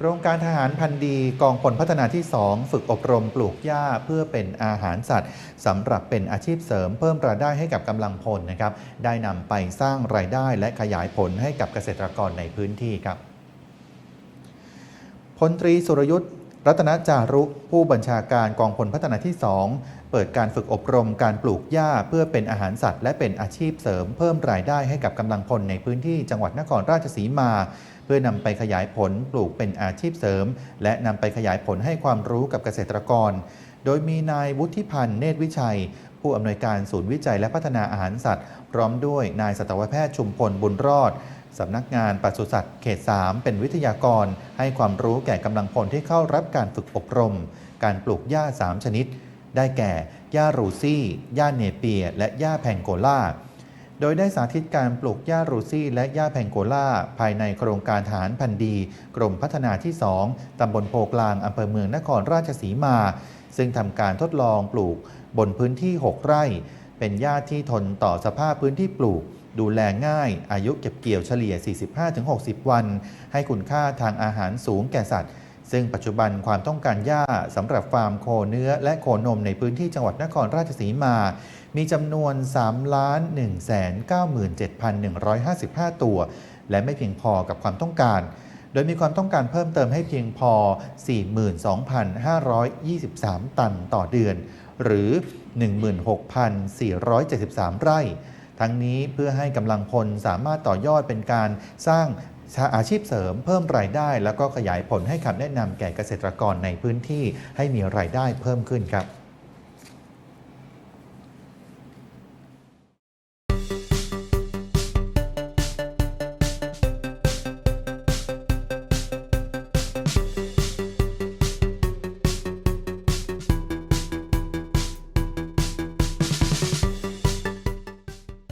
โครงการทหารพันธุ์ดีกองพลพัฒนาที่ 2 ฝึกอบรมปลูกหญ้าเพื่อเป็นอาหารสัตว์สำหรับเป็นอาชีพเสริมเพิ่มรายได้ให้กับกำลังพลนะครับ ได้นำไปสร้างรายได้และขยายผลให้กับเกษตรกรในพื้นที่ครับพลตรีสุรยุทธ์ รัตนจารุผู้บัญชาการกองพลพัฒนาที่ 2 เปิดการฝึกอบรมการปลูกหญ้าเพื่อเป็นอาหารสัตว์ และเป็นอาชีพเสริมเพิ่มรายได้ให้กับกำลังพลในพื้นที่จังหวัดนครราชสีมา เพื่อนำไปขยายผลปลูกเป็นอาชีพเสริม และนำไปขยายผลให้ความรู้กับเกษตรกร โดยมีนายวุฒิพันธ์เนตรวิชัย ผู้อำนวยการศูนย์วิจัยและพัฒนาอาหารสัตว์ พร้อมด้วยนายสัตวแพทย์ชุมพลบุญรอด สำนักงานปศุสัตว์เขต 3 เป็นวิทยากร ให้ความรู้แก่กำลังพลที่เข้ารับการฝึกอบรม การปลูกหญ้า 3 ชนิด ได้แก่หญ้ารูซี่หญ้าเนเปีย และหญ้าแพงโกล่า โดยได้สาธิตการปลูกหญ้ารูซี่และหญ้าแพงโกล่า ภายในโครงการฐานพันธุ์ดี กรมพัฒนาที่ 2 ตำบลโพกลางอำเภอเมืองนครราชสีมา ซึ่งทำการทดลองปลูกบนพื้นที่ 6 ไร่ เป็นหญ้าที่ทนต่อสภาพพื้นที่ปลูกดูแลง่าย อายุเก็บเกี่ยวเฉลี่ย 45-60 วัน ให้คุณค่าทางอาหารสูงแก่สัตว์ ซึ่งปัจจุบันความต้องการหญ้าสำหรับฟาร์มโคเนื้อและโคนมในพื้นที่จังหวัดนครราชสีมา มีจำนวน 3 1 9 7 1 5 5 ตัว และไม่เพียงพอกับความต้องการ โดยมีความต้องการเพิ่มเติมให้เพียงพอ 42,523 ตันต่อเดือน หรือ 16,473 ไร่ ทั้งนี้เพื่อให้กำลังพลสามารถต่อยอดเป็นการสร้างอาชีพเสริมเพิ่มรายได้ แล้วก็ขยายผลให้คำแนะนำแก่เกษตรกรในพื้นที่ให้มีรายได้เพิ่มขึ้นครับ